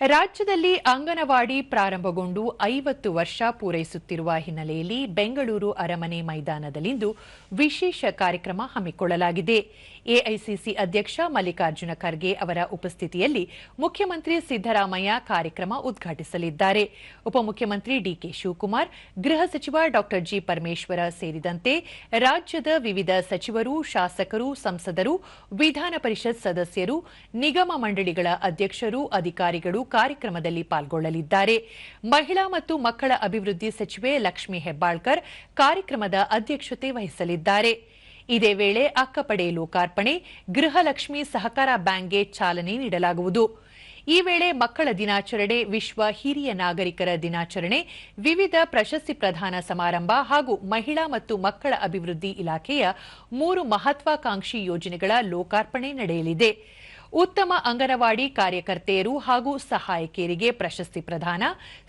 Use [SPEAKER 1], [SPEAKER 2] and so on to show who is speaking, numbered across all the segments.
[SPEAKER 1] ರಾಜ್ಯದಲ್ಲಿ ಅಂಗನವಾಡಿ ಪ್ರಾರಂಭಗೊಂಡು ಐವತ್ತು ವರ್ಷ ಪೂರೈಸುತ್ತಿರುವ ಹಿನ್ನೆಲೆಯಲ್ಲಿ ಬೆಂಗಳೂರು ಅರಮನೆ ಮೈದಾನದಲ್ಲಿಂದು ವಿಶೇಷ ಕಾರ್ಯಕ್ರಮ ಹಮ್ಮಿಕೊಳ್ಳಲಾಗಿದೆ. ಎಐಸಿಸಿ ಅಧ್ಯಕ್ಷ ಮಲ್ಲಿಕಾರ್ಜುನ ಖರ್ಗೆ ಅವರ ಉಪಸ್ಥಿತಿಯಲ್ಲಿ ಮುಖ್ಯಮಂತ್ರಿ ಸಿದ್ದರಾಮಯ್ಯ ಕಾರ್ಯಕ್ರಮ ಉದ್ಘಾಟಿಸಲಿದ್ದಾರೆ. ಉಪಮುಖ್ಯಮಂತ್ರಿ ಡಿಕೆ ಶಿವಕುಮಾರ್, ಗೃಹ ಸಚಿವ ಡಾ. ಜಿ. ಪರಮೇಶ್ವರ ಸೇರಿದಂತೆ ರಾಜ್ಯದ ವಿವಿಧ ಸಚಿವರು, ಶಾಸಕರು, ಸಂಸದರು, ವಿಧಾನ ಪರಿಷತ್ ಸದಸ್ಯರು, ನಿಗಮ ಮಂಡಳಿಗಳ ಅಧ್ಯಕ್ಷರು, ಅಧಿಕಾರಿಗಳು ಕಾರ್ಯಕ್ರಮದಲ್ಲಿ ಪಾಲ್ಗೊಳ್ಳಲಿದ್ದಾರೆ. ಮಹಿಳಾ ಮತ್ತು ಮಕ್ಕಳ ಅಭಿವೃದ್ಧಿ ಸಚಿವೆ ಲಕ್ಷ್ಮೀ ಹೆಬ್ಬಾಳ್ಕರ್ ಕಾರ್ಯಕ್ರಮದ ಅಧ್ಯಕ್ಷತೆ ವಹಿಸಲಿದ್ದಾರೆ. ಇದೇ ವೇಳೆ ಅಕ್ಕಪಡೆ ಲೋಕಾರ್ಪಣೆ, ಗೃಹಲಕ್ಷ್ಮಿ ಸಹಕಾರ ಬ್ಯಾಂಕ್ಗೆ ಚಾಲನೆ ನೀಡಲಾಗುವುದು. ಈ ವೇಳೆ ಮಕ್ಕಳ ದಿನಾಚರಣೆ, ವಿಶ್ವ ಹಿರಿಯ ನಾಗರಿಕರ ದಿನಾಚರಣೆ, ವಿವಿಧ ಪ್ರಶಸ್ತಿ ಪ್ರದಾನ ಸಮಾರಂಭ ಹಾಗೂ ಮಹಿಳಾ ಮತ್ತು ಮಕ್ಕಳ ಅಭಿವೃದ್ಧಿ ಇಲಾಖೆಯ ಮೂರು ಮಹತ್ವಾಕಾಂಕ್ಷಿ ಯೋಜನೆಗಳ ಲೋಕಾರ್ಪಣೆ ನಡೆಯಲಿದೆ. ಉತ್ತಮ ಅಂಗನವಾಡಿ ಕಾರ್ಯಕರ್ತೆಯರು ಹಾಗೂ ಸಹಾಯಕಿಯರಿಗೆ ಪ್ರಶಸ್ತಿ ಪ್ರದಾನ,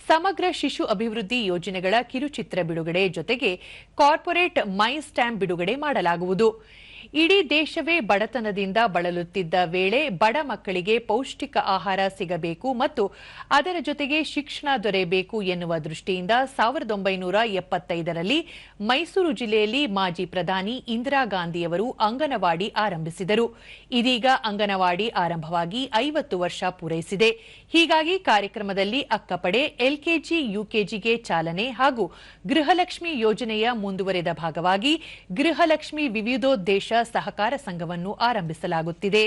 [SPEAKER 1] ಸಮಗ್ರ ಶಿಶು ಅಭಿವೃದ್ಧಿ ಯೋಜನೆಗಳ ಕಿರುಚಿತ್ರ ಬಿಡುಗಡೆ ಜೊತೆಗೆ ಕಾರ್ಪೊರೇಟ್ ಮೈ ಸ್ಟ್ಯಾಂಪ್ ಬಿಡುಗಡೆ ಮಾಡಲಾಗುವುದು. ಇಡೀ ದೇಶವೇ ಬಡತನದಿಂದ ಬಳಲುತ್ತಿದ್ದ ವೇಳೆ ಬಡ ಮಕ್ಕಳಿಗೆ ಪೌಷ್ಟಿಕ ಆಹಾರ ಸಿಗಬೇಕು ಮತ್ತು ಅದರ ಜೊತೆಗೆ ಶಿಕ್ಷಣ ದೊರೆಯಬೇಕು ಎನ್ನುವ ದೃಷ್ಟಿಯಿಂದ ಸಾವಿರದ ಒಂಬೈನೂರ ಎಪ್ಪತ್ತೈದರಲ್ಲಿ ಮೈಸೂರು ಜಿಲ್ಲೆಯಲ್ಲಿ ಮಾಜಿ ಪ್ರಧಾನಿ ಇಂದಿರಾ ಗಾಂಧಿಯವರು ಅಂಗನವಾಡಿ ಆರಂಭಿಸಿದರು. ಇದೀಗ ಅಂಗನವಾಡಿ ಆರಂಭವಾಗಿ ಐವತ್ತು ವರ್ಷ ಪೂರೈಸಿದೆ. ಹೀಗಾಗಿ ಕಾರ್ಯಕ್ರಮದಲ್ಲಿ ಅಕ್ಕಪಡೆ, ಎಲ್ಕೆಜಿ, ಯುಕೆಜಿಗೆ ಚಾಲನೆ ಹಾಗೂ ಗೃಹಲಕ್ಷ್ಮಿ ಯೋಜನೆಯ ಮುಂದುವರೆದ ಭಾಗವಾಗಿ ಗೃಹಲಕ್ಷ್ಮಿ ವಿವಿಧೋದ್ದೇಶ ಸಹಕಾರ ಸಂಘವನ್ನು ಆರಂಭಿಸಲಾಗುತ್ತಿದೆ.